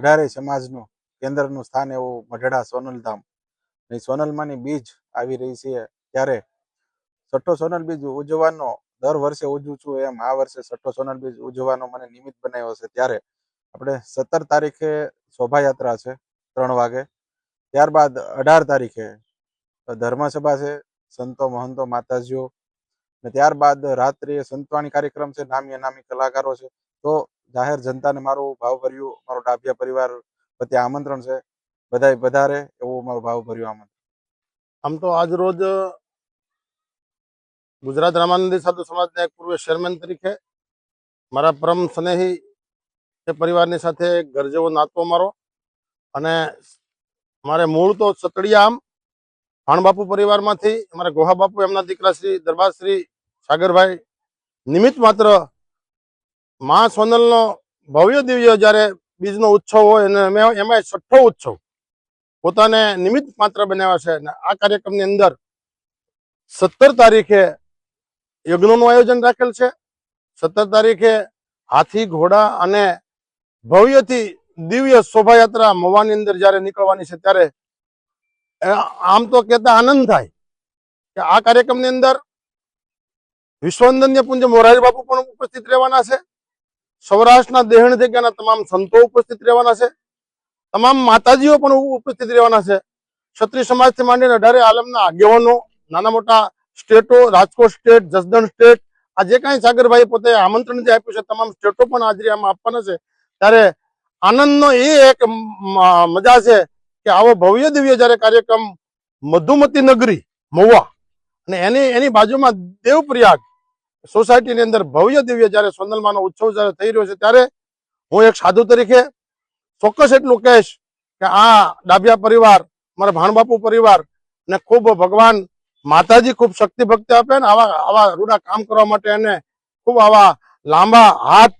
અઢારે સમાજનું કેન્દ્રનું સ્થાન એવું મઢડા સોનલધામ. એ સોનલમાંની બીજ આવી રહી છે ત્યારે છઠ્ઠો સોનલ બીજ ઉજવવાનો દર વર્ષે ઉજવું છું એમ આ વર્ષે છઠ્ઠો સોનલ બીજ ઉજવવાનો મને નિમિત્ત બનાવ્યો છે ત્યારે આપણે સત્તર તારીખે શોભાયાત્રા છે ત્રણ વાગે. ત્યારબાદ અઢાર તારીખે ધર્મસભા છે, સંતો મહંતો માતાજીઓ. ને ત્યારબાદ રાત્રિએ સંતવાણી કાર્યક્રમ છે નામી અનામી કલાકારો છે. તો જાહેર જનતાને મારું ભાવભર્યું, મારો ડાભિયા પરિવાર પ્રત્યે આમંત્રણ છે. બધા વધારે એવું મારું ભાવભર્યું આમંત્રણ. આમ તો આજ રોજ ગુજરાત રામાનંદી સાધુ સમાજના એક પૂર્વ ચેરમેન તરીકે મારા પરમ સ્નેહી એ પરિવારની સાથે ઘર જેવો નાતો મારો અને મારે મૂળ તો સતડિયા આમ ભાણબાપુ પરિવારમાંથી અમારા ગોહાબાપુ, એમના દીકરા શ્રી દરબાર શ્રી સાગરભાઈ નિમિત્ત માત્ર મા સોનલનો ભવ્ય દિવ્ય જ્યારે બીજનો ઉત્સવ હોય અને એમાં એમાં છઠ્ઠો ઉત્સવ પોતાને નિમિત્ત માત્ર બનાવ્યા છે અને આ કાર્યક્રમની અંદર સત્તર તારીખે યજ્ઞનું આયોજન રાખેલ છે. સત્તર તારીખે હાથી, ઘોડા અને ભવ્યથી દિવ્ય શોભાયાત્રા મવાની અંદર જ્યારે નીકળવાની છે ત્યારે આમ તો કહેતા આનંદ થાય કે આ કાર્યક્રમની અંદર વિશ્વંદન્ય પુંજ મોરારી બાપુ પણ ઉપસ્થિત રહેવાના છે. સૌરાષ્ટ્રના દેહણ જગ્યાના તમામ સંતો ઉપસ્થિત રહેવાના છે? તમામ માતાજીઓ પણ ઉપસ્થિત રહેવાના છે? ક્ષત્રિય સમાજથી માંડીને અઢારે આલમના આગેવાનો, નાના મોટા સ્ટેટો, રાજકોટ સ્ટેટ, જસદણ સ્ટેટ આ જે કાંઈ સાગરભાઈ પોતે આમંત્રણ જે આપ્યું છે, તમામ સ્ટેટો પણ હાજરી આમાં આપવાના છે. ત્યારે આનંદનો એ એક મજા છે કે આવો ભવ્ય દિવ્ય જ્યારે કાર્યક્રમ મધુમતી નગરી, મહુવા અને એની એની બાજુમાં દેવપ્રયાગ સોસાયટીની અંદર ભવ્ય દિવ્ય જ્યારે સોનલમાનો ઉત્સવ જ્યારે થઈ રહ્યો છે, ત્યારે હું એક સાધુ તરીકે ચોક્કસ એટલું કહીશ કે આ ડાભિયા પરિવાર, મારા ભાણબાપુ પરિવાર ને ખૂબ ભગવાન માતાજી ખૂબ શક્તિ ભક્તિ આપે ને આવા આવા રૂડા કામ કરવા માટે એને ખૂબ આવા લાંબા હાથ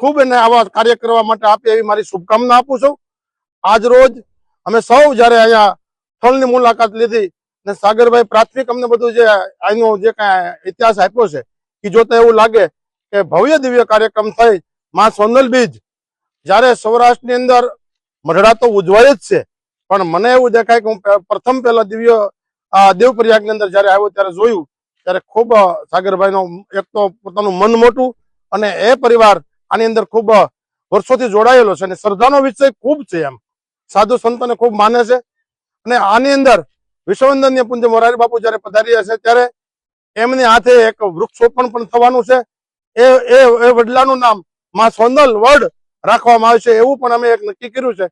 ખૂબ એને આવા કાર્ય કરવા માટે આપે એવી મારી શુભકામના આપું છું. આજ રોજ અમે સૌ જ્યારે અહીંયા સ્થળની મુલાકાત લીધી ને સાગરભાઈ પ્રાથમિક અમને બધું જે અહીંનો જે કાંઈ ઇતિહાસ આપ્યો છે એ જોતા એવું લાગે કે ભવ્ય દિવ્ય કાર્યક્રમ થઈ. માં સોનલ બીજ, જ્યારે સૌરાષ્ટ્રની અંદર મઢડા તો ઉજવાય જ છે. પણ મને એવું દેખાય કે હું પ્રથમ પહેલા દિવ્ય દેવપ્રયાગની અંદર જ્યારે આવ્યો ત્યારે જોયું, ત્યારે ખૂબ સાગરભાઈનો એક તો પોતાનું મન મોટું અને એ પરિવાર આની અંદર ખૂબ વર્ષોથી જોડાયેલો છે અને શ્રદ્ધાનો વિષય ખૂબ છે એમ. સાધુ સંતોને ખૂબ માને છે. અને આની અંદર વિશ્વવંદનીય પૂજ્ય મોરારી બાપુ જ્યારે પધારી હશે ત્યારે એમની હાથે એક વૃક્ષોપણ પણ થવાનું છે. એ એ એ વડલાનું નામમાં સોનલ વડ રાખવામાં આવશે એવું પણ અમે એક નક્કી કર્યું છે.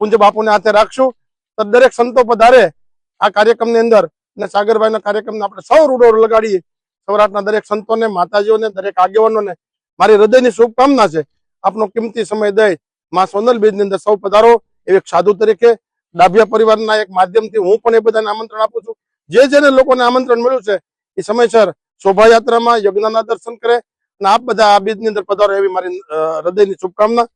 પૂંજ બાપુને હાથે રાખશું. તો દરેક સંતો પધારે આ કાર્યક્રમની અંદર અને સાગરભાઈના કાર્યક્રમને આપણે સૌ રૂડો લગાડીએ. સૌરાષ્ટ્રના દરેક સંતોને, માતાજીઓને, દરેક આગેવાનોને મારી હૃદયની શુભકામના છે. આપનો કિંમતી સમય દઈ માં સોનલ બીજની અંદર સૌ પધારો. એવી એક સાધુ તરીકે ડાભિયા પરિવારના એક માધ્યમથી હું પણ એ બધાને આમંત્રણ આપું છું. જે જેને લોકોને આમંત્રણ મળ્યું છે એ સમયસર શોભાયાત્રામાં યજ્ઞના દર્શન કરે અને આપ બધા આ બીજની અંદર પધારો એવી મારી હૃદયની શુભકામના.